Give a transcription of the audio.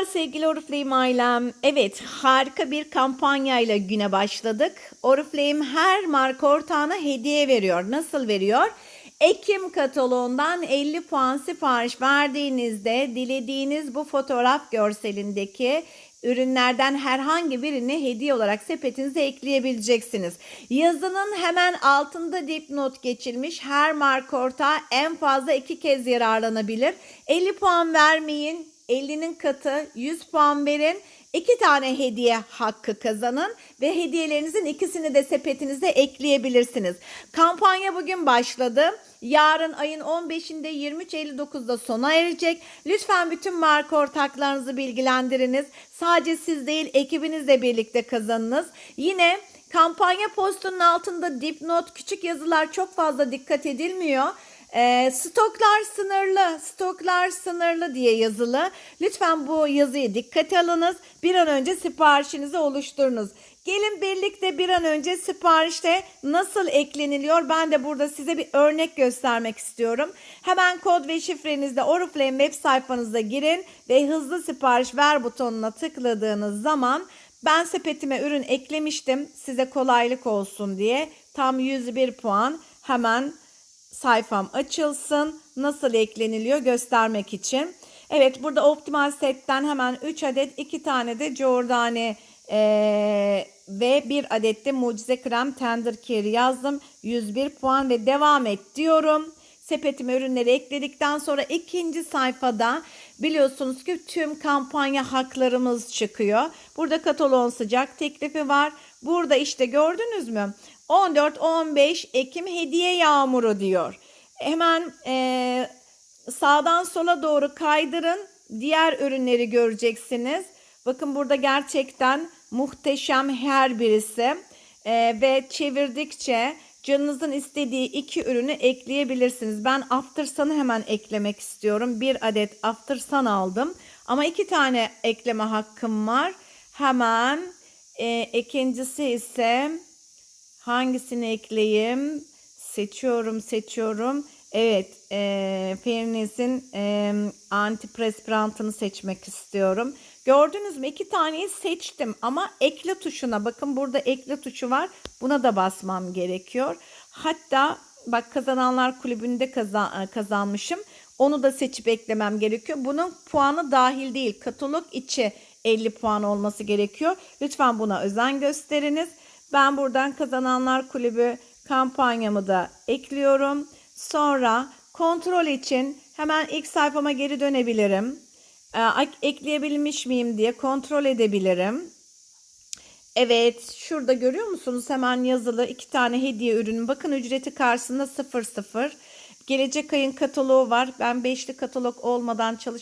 Merhabalar sevgili Oriflame ailem. Evet harika bir kampanyayla güne başladık. Oriflame her marka ortağına hediye veriyor. Nasıl veriyor? Ekim kataloğundan 50 puan sipariş verdiğinizde dilediğiniz bu fotoğraf görselindeki ürünlerden herhangi birini hediye olarak sepetinize ekleyebileceksiniz. Yazının hemen altında dipnot geçilmiş. Her marka ortağı en fazla iki kez yararlanabilir. 50 puan vermeyin. 50'nin katı 100 puan verin. İki tane hediye hakkı kazanın ve hediyelerinizin ikisini de sepetinize ekleyebilirsiniz. Kampanya bugün başladı. Yarın ayın 15'inde 23.59'da sona erecek. Lütfen bütün marka ortaklarınızı bilgilendiriniz. Sadece siz değil ekibinizle birlikte kazanınız. Yine kampanya postunun altında dipnot küçük yazılar çok fazla dikkat edilmiyor. E, stoklar sınırlı, stoklar sınırlı diye yazılı. Lütfen bu yazıyı dikkate alınız. Bir an önce siparişinizi oluşturunuz. Gelin birlikte bir an önce siparişte nasıl ekleniliyor? Ben de burada size bir örnek göstermek istiyorum. Hemen kod ve şifrenizle Oriflame web sayfanıza girin ve hızlı sipariş ver butonuna tıkladığınız zaman ben sepetime ürün eklemiştim size kolaylık olsun diye. Tam 101 puan hemen sayfam açılsın. Nasıl ekleniliyor göstermek için. Evet burada optimal setten hemen 3 adet 2 tane de Jordane ee, ve bir adet de mucize krem tender care yazdım. 101 puan ve devam et diyorum. Sepetime ürünleri ekledikten sonra ikinci sayfada biliyorsunuz ki tüm kampanya haklarımız çıkıyor. Burada kataloğun sıcak teklifi var. Burada işte gördünüz mü? 14-15 Ekim hediye yağmuru diyor. Hemen e, sağdan sola doğru kaydırın. Diğer ürünleri göreceksiniz. Bakın burada gerçekten muhteşem her birisi. E, ve çevirdikçe canınızın istediği iki ürünü ekleyebilirsiniz. Ben After Sun'ı hemen eklemek istiyorum. Bir adet After Sun aldım. Ama iki tane ekleme hakkım var. Hemen e, ikincisi ise hangisini ekleyeyim? Seçiyorum, seçiyorum. Evet, e, Fairness'in e, antiperspirantını seçmek istiyorum. Gördünüz mü? İki taneyi seçtim ama ekle tuşuna bakın burada ekle tuşu var. Buna da basmam gerekiyor. Hatta bak kazananlar kulübünde kazan, kazanmışım. Onu da seçip eklemem gerekiyor. Bunun puanı dahil değil. Katalog içi 50 puan olması gerekiyor. Lütfen buna özen gösteriniz. Ben buradan kazananlar kulübü kampanyamı da ekliyorum. Sonra kontrol için hemen ilk sayfama geri dönebilirim. Ee, ekleyebilmiş miyim diye kontrol edebilirim. Evet şurada görüyor musunuz hemen yazılı iki tane hediye ürünü. Bakın ücreti karşısında 00. Gelecek ayın kataloğu var. Ben beşli katalog olmadan çalış